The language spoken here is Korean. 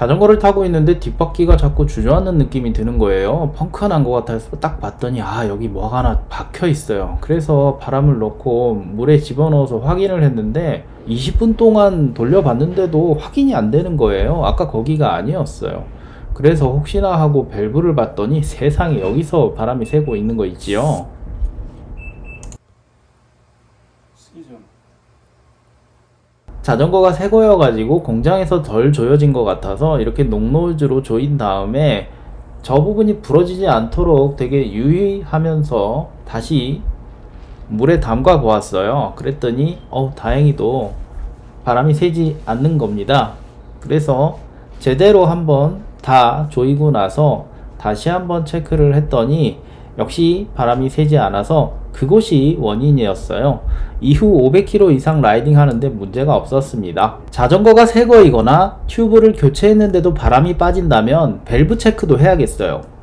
자전거를 타고 있는데 뒷바퀴가 자꾸 주저앉는 느낌이 드는 거예요. 펑크난 것 같아서 딱 봤더니 아 여기 뭐가 하나 박혀 있어요. 그래서 바람을 넣고 물에 집어넣어서 확인을 했는데 20분 동안 돌려봤는데도 확인이 안 되는 거예요. 아까 거기가 아니었어요. 그래서 혹시나 하고 밸브를 봤더니 세상에 여기서 바람이 새고 있는 거 있지요. 자전거가 새 거여가지고 공장에서 덜 조여진 것 같아서 이렇게 녹노즈로 조인 다음에 저 부분이 부러지지 않도록 되게 유의하면서 다시 물에 담가 보았어요. 그랬더니 어 다행히도 바람이 새지 않는 겁니다. 그래서 제대로 한번 다 조이고 나서 다시 한번 체크를 했더니 역시 바람이 새지 않아서 그곳이 원인이었어요. 이후 500km 이상 라이딩 하는데 문제가 없었습니다. 자전거가 새 거이거나 튜브를 교체했는데도 바람이 빠진다면 밸브 체크도 해야겠어요.